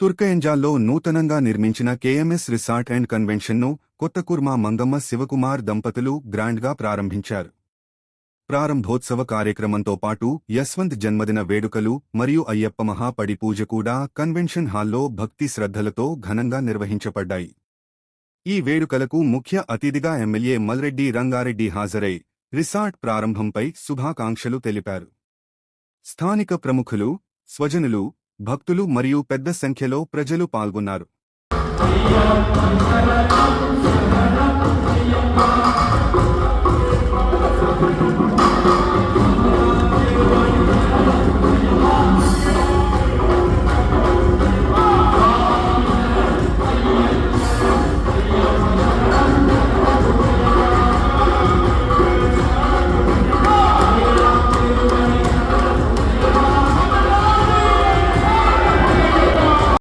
తుర్కయంజాల్లో నూతనంగా నిర్మించిన KMS resort and కన్వెన్షన్ను కొత్తకుర్మా మంగమ్మ శివకుమార్ దంపతులు గ్రాండ్గా ప్రారంభించారు. ప్రారంభోత్సవ కార్యక్రమంతో పాటు యశ్వంత్ జన్మదిన వేడుకలు మరియు అయ్యప్ప మహాపడి పూజ కూడా కన్వెన్షన్ హాల్లో భక్తి శ్రద్ధలతో ఘనంగా నిర్వహించబడ్డాయి. ఈ వేడుకలకు ముఖ్య అతిథిగా ఎమ్మెల్యే మల్రెడ్డి రంగారెడ్డి హాజరై రిసార్ట్ ప్రారంభంపై శుభాకాంక్షలు తెలిపారు. స్థానిక ప్రముఖులు స్వజనులు భక్తులు మరియు పెద్ద సంఖ్యలో ప్రజలు పాల్గొన్నారు.